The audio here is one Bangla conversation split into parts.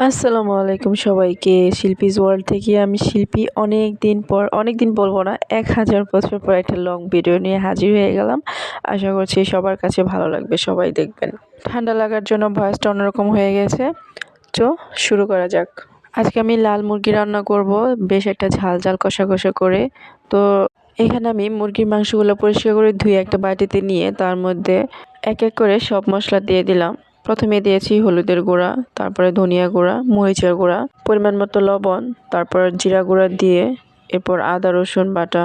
আসসালামু আলাইকুম সবাইকে। শিল্পীজ ওয়ার্ল্ড থেকে আমি শিল্পী অনেক দিন পর অনেক দিন বলব না, এক হাজার বছর পর একটা লং ভিডিও নিয়ে হাজির হয়ে গেলাম। আশা করছি সবার কাছে ভালো লাগবে, সবাই দেখবেন। ঠান্ডা লাগার জন্য ভয়েসটা অন্যরকম হয়ে গেছে। তো শুরু করা যাক। আজকে আমি লাল মুরগি রান্না করব, বেশ একটা ঝাল ঝাল কষা কষা করে। তো, এখানে আমি মুরগির মাংসগুলো পরিষ্কার করে ধুয়ে একটা বাটিতে নিয়ে তার মধ্যে এক এক করে সব মশলা দিয়ে দিলাম। প্রথমে দিয়েছি হলুদের গুঁড়া, তারপরে ধনিয়া গুঁড়া, মরিচের গুঁড়া, পরিমাণ মতো লবণ, তারপর জিরা গুঁড়া দিয়ে এরপর আদা, রসুন বাটা,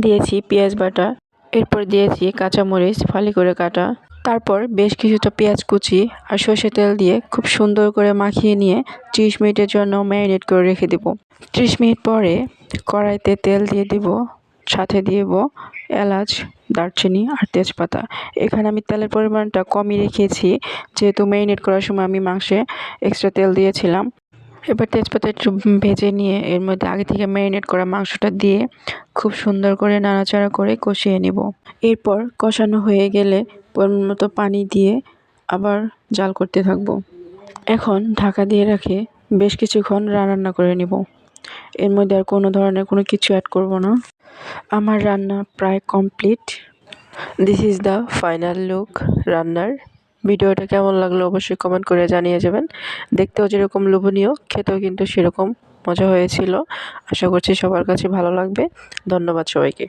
দিয়েছি পেঁয়াজ বাটা, এরপর দিয়েছি কাঁচামরিচ, ফালি করে কাটা, তারপর বেশ কিছুটা পেঁয়াজ কুচি আর সর্ষে তেল দিয়ে খুব সুন্দর করে মাখিয়ে নিয়ে ত্রিশ মিনিটের জন্য ম্যারিনেট করে রেখে দেবো। ত্রিশ মিনিট পরে কড়াইতে তেল দিয়ে দিব সাথে দিব এলাচ, দারচিনি আর তেজপাতা। এখানে আমি তেলের পরিমাণটা কমই রেখেছি। যেহেতু ম্যারিনেট করার সময় আমি মাংসে এক্সট্রা তেল দিয়েছিলাম। এবার তেজপাতা একটু ভেজে নিয়ে এর মধ্যে আগে থেকে ম্যারিনেট করা মাংসটা দিয়ে খুব সুন্দর করে নাড়াচাড়া করে কষিয়ে নেব। এরপর কষানো হয়ে গেলে পরিমাণ মতো পানি দিয়ে আবার জাল করতে থাকব। এখন ঢাকা দিয়ে রাখে বেশ কিছুক্ষণ রান্না করে নেব। এর মধ্যে আর কোনো ধরনের কোনো কিছু অ্যাড করব না। আমার রান্না প্রায় complete this is the final look রান্নার। ভিডিওটা কেমন লাগল অবশ্যই কমেন্ট করে জানিয়ে যাবেন। দেখতেও যেরকম লোভনীয়, খেতেও কিন্তু সেরকম মজা হয়েছিল। আশা করছি সবার কাছে ভালো লাগবে। ধন্যবাদ সবাইকে।